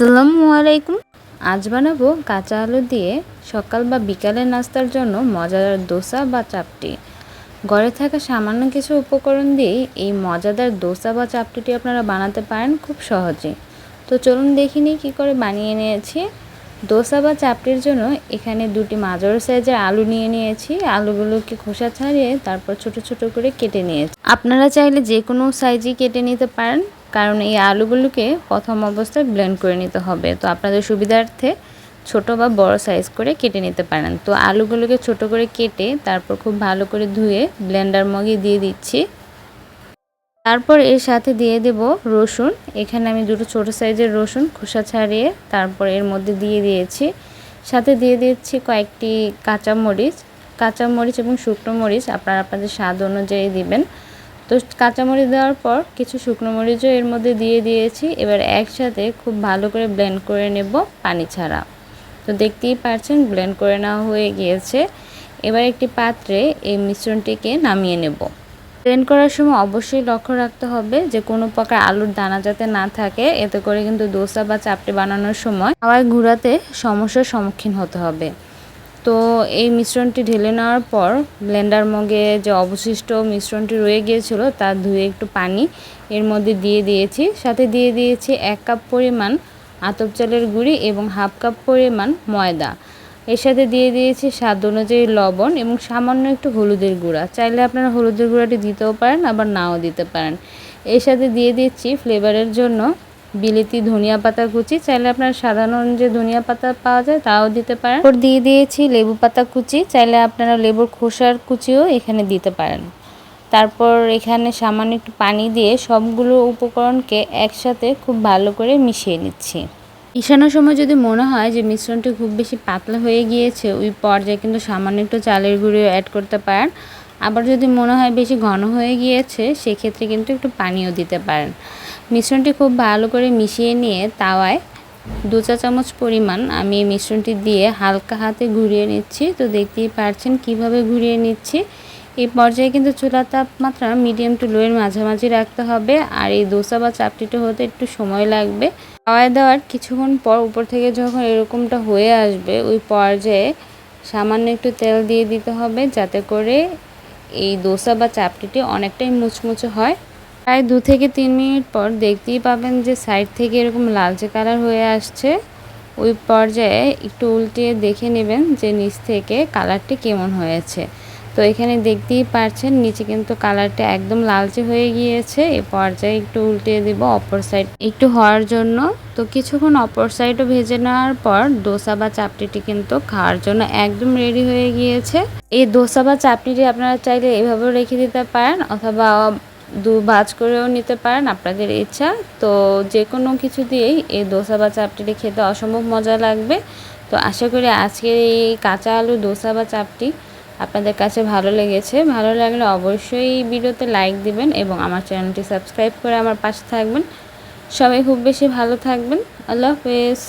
আসসালামু আলাইকুম আজ বানাবো কাঁচা আলু দিয়ে সকাল বা বিকালের নাস্তার জন্য মজাদার দোসা বা চাপটি। ঘরে থাকা সামান্য কিছু উপকরণ দিয়েই এই মজাদার দোসা বা চাপটিটি আপনারা বানাতে পারেন খুব সহজে তো চলুন দেখি নিই কী করে বানিয়ে নিয়েছি। দোসা বা চাপটির জন্য এখানে দুটি মাঝার সাইজের আলু নিয়ে নিয়েছি। আলুগুলোকে খোসা ছাড়িয়ে তারপর ছোট ছোট করে কেটে নিয়েছি। আপনারা চাইলে যে কোনো সাইজই কেটে নিতে পারেন। কারণ এই আলুগুলোকে প্রথম অবস্থায় ব্লেন্ড করে নিতে হবে। তো আপনাদের সুবিধার্থে ছোট বা বড় সাইজ করে কেটে নিতে পারেন। তো আলুগুলোকে ছোট করে কেটে তারপর খুব ভালো করে ধুয়ে ব্লেন্ডার মগে দিয়ে দিচ্ছি। তারপর এর সাথে দিয়ে দেব রসুন। এখানে আমি দুটো ছোট সাইজের রসুন খোসা ছাড়িয়ে তারপর এর মধ্যে দিয়ে দিয়েছি। সাথে দিয়ে দিচ্ছি কয়েকটি কাঁচামরিচ। কাঁচামরিচ এবং শুকনো মরিচ আপনারা আপনাদের স্বাদ অনুযায়ী দিবেন। তো কাঁচামরিচ দেওয়ার পর কিছু শুকনো মরিচও এর মধ্যে দিয়ে দিয়েছি। এবার একসাথে খুব ভালো করে ব্লেন্ড করে নেব পানি ছাড়া। তো দেখতেই পারছেন ব্লেন্ড করে নেওয়া হয়ে গিয়েছে। এবার একটি পাত্রে এই মিশ্রণটিকে নামিয়ে নেব। ব্লেন্ড করার সময় অবশ্যই লক্ষ্য রাখতে হবে যে কোনো প্রকার আলুর দানা যাতে না থাকে, এতে করে কিন্তু দোসা বা চাপটি বানানোর সময় হাওয়ায় ঘুরাতে সমস্যার সম্মুখীন হতে হবে। তো এই মিশ্রণটি ঢেলে নেওয়ার পর ব্লেন্ডার মগে যে অবশিষ্ট মিশ্রণটি রয়ে গিয়েছিল তা ধুয়ে একটু পানি এর মধ্যে দিয়ে দিয়েছি। সাথে দিয়ে দিয়েছি এক কাপ পরিমাণ আতপ চালের গুঁড়ি এবং হাফ কাপ পরিমাণ ময়দা। এর সাথে দিয়ে দিয়েছি স্বাদ অনুযায়ী লবণ এবং সামান্য একটু হলুদের গুঁড়া। চাইলে আপনারা হলুদের গুঁড়াটি দিতেও পারেন, আবার নাও দিতে পারেন। এর সাথে দিয়ে দিচ্ছি ফ্লেভারের জন্য বিলেতি ধনিয়া পাতা কুচি। চাইলে আপনার সাধারণ যে ধনিয়া পাতা পাওয়া যায় তাও দিতে পারেন। ওর দিয়ে দিয়েছি লেবু পাতা কুচি। চাইলে আপনারা লেবুর খোসার কুচিও এখানে দিতে পারেন। তারপর এখানে সামান্য একটু পানি দিয়ে সবগুলো উপকরণকে একসাথে খুব ভালো করে মিশিয়ে নিচ্ছি। মিশানোর সময় যদি মনে হয় যে মিশ্রণটি খুব বেশি পাতলা হয়ে গিয়েছে ওই পর্যায়ে কিন্তু সামান্য একটু চালের গুঁড়িও অ্যাড করতে পারেন। আবার যদি মনে হয় বেশি ঘন হয়ে গিয়েছে সেক্ষেত্রে কিন্তু একটু পানিও দিতে পারেন। মিশ্রণটি খুব ভালো করে মিশিয়ে নিয়ে তাওয়ায় দু চা চামচ পরিমাণ আমি এই মিশ্রণটি দিয়ে হালকা হাতে ঘুরিয়ে নিচ্ছি। তো দেখতেই পারছেন কীভাবে ঘুরিয়ে নিচ্ছি। এই পর্যায়ে কিন্তু চুলার তাপমাত্রা মিডিয়াম টু লোয়ের মাঝামাঝি রাখতে হবে। আর এই দোসা বা চাপটিটা হতে একটু সময় লাগবে। খাওয়ায় দেওয়ার কিছুক্ষণ পর উপর থেকে যখন এরকমটা হয়ে আসবে, ওই পর্যায়ে সামান্য একটু তেল দিয়ে দিতে হবে যাতে করে এই দোসা বা চাপটিটি অনেকটাই মুচমুচে হয়। প্রায় দু থেকে তিন মিনিট পর দেখতেই পাবেন যে সাইড থেকে এরকম লালচে কালার হয়ে আসছে। ওই পর্যায়ে একটু উল্টিয়ে দেখে নেবেন যে নিচ থেকে কালারটি কেমন হয়েছে। তো এখানে দেখতেই পারছেন নিচে কিন্তু কালারটা একদম লালচে হয়ে গিয়েছে। এ পর্যায়ে একটু উল্টিয়ে দিব অপর সাইড একটু হওয়ার জন্য। তো কিছুক্ষণ অপর সাইডও ভেজে নেওয়ার পর দোসা বা চাপটিটি কিন্তু খাওয়ার জন্য একদম রেডি হয়ে গিয়েছে। এই দোসা বা চাপটিটি আপনারা চাইলে এভাবেও রেখে দিতে পারেন অথবা দু ভাজ করেও নিতে পারেন, আপনাদের ইচ্ছা। তো যে কোনো কিছু দিয়েই এই দোসা বা চাপটিটি খেতে অসম্ভব মজা লাগবে। তো আশা করি আজকের এই কাঁচা আলু দোসা বা চাপটি আপনাদের কাছে ভালো লেগেছে। ভালো লাগলে অবশ্যই ভিডিওতে লাইক দিবেন এবং আমার চ্যানেলটি সাবস্ক্রাইব করে আমার পাশে থাকবেন। সবাই খুব বেশি ভালো থাকবেন। আল্লাহ হাফেজ।